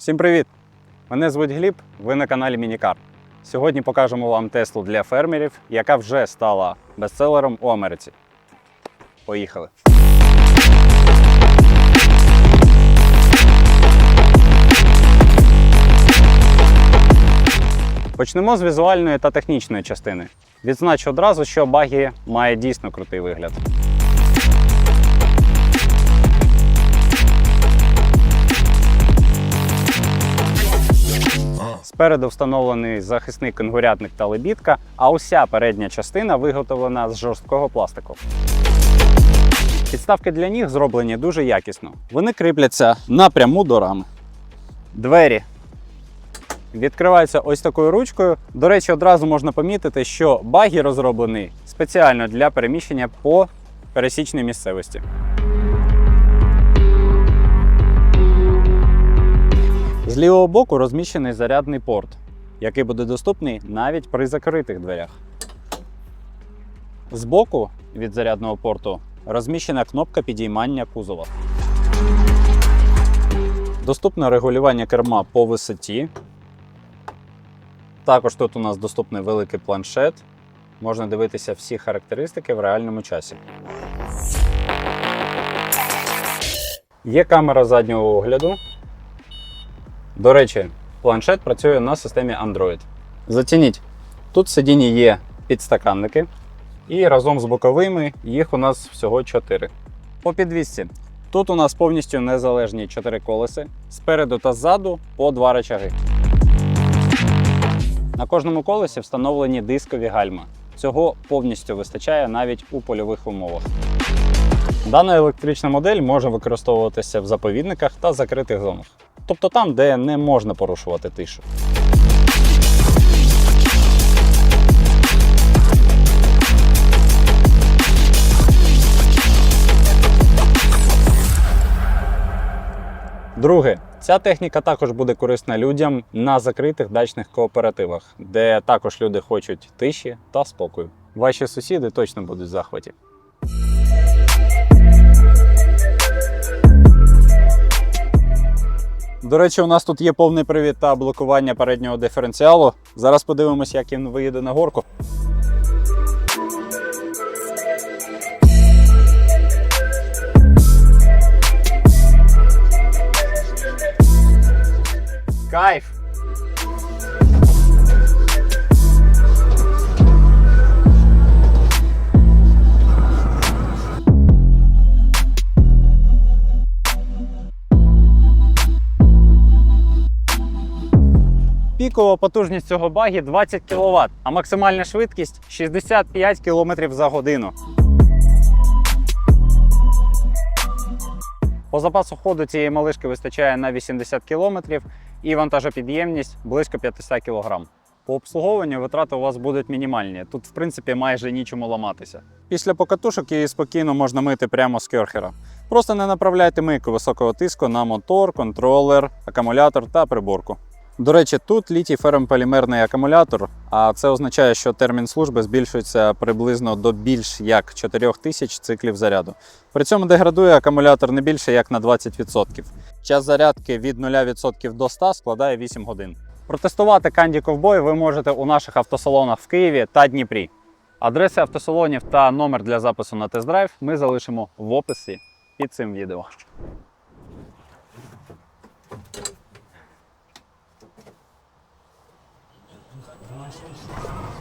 Всім привіт! Мене звуть Гліб, ви на каналі Мінікар. Сьогодні покажемо вам Теслу для фермерів, яка вже стала бестселером у Америці. Поїхали! Почнемо з візуальної та технічної частини. Відзначу одразу, що багі має дійсно крутий вигляд. Спереду встановлений захисний конгурятник та лебідка, а уся передня частина виготовлена з жорсткого пластику. Підставки для ніг зроблені дуже якісно. Вони кріпляться напряму до рами. Двері відкриваються ось такою ручкою. До речі, одразу можна помітити, що багі розроблений спеціально для переміщення по пересічній місцевості. З лівого боку розміщений зарядний порт, який буде доступний навіть при закритих дверях. Збоку від зарядного порту розміщена кнопка підіймання кузова. Доступне регулювання керма по висоті. Також тут у нас доступний великий планшет. Можна дивитися всі характеристики в реальному часі. Є камера заднього огляду. До речі, планшет працює на системі Android. Зацініть, тут в сидінні є підстаканники, і разом з боковими їх у нас всього 4. По підвісці. Тут у нас повністю незалежні 4 колеси, спереду та ззаду по 2 рычаги. На кожному колесі встановлені дискові гальма. Цього повністю вистачає навіть у польових умовах. Дана електрична модель може використовуватися в заповідниках та закритих зонах, тобто там, де не можна порушувати тишу. Друге, ця техніка також буде корисна людям на закритих дачних кооперативах, де також люди хочуть тиші та спокою. Ваші сусіди точно будуть в захваті. До речі, у нас тут є повний привід та блокування переднього диференціалу. Зараз подивимось, як він виїде на горку. Кайф! Пікова потужність цього багі 20 кВт, а максимальна швидкість 65 км за годину. По запасу ходу цієї малишки вистачає на 80 км і вантажопідємність близько 500 кг. По обслуговуванню витрати у вас будуть мінімальні. Тут, в принципі, майже нічому ламатися. Після покатушок її спокійно можна мити прямо з керхера. Просто не направляйте мийку високого тиску на мотор, контролер, акумулятор та приборку. До речі, тут літій ферромполімерний акумулятор, а це означає, що термін служби збільшується приблизно до більш як 4000 циклів заряду. При цьому деградує акумулятор не більше як на 20%. Час зарядки від 0% до 100 складає 8 годин. Протестувати Candy Cowboy ви можете у наших автосалонах в Києві та Дніпрі. Адреси автосалонів та номер для запису на тест-драйв ми залишимо в описі під цим відео. Master System.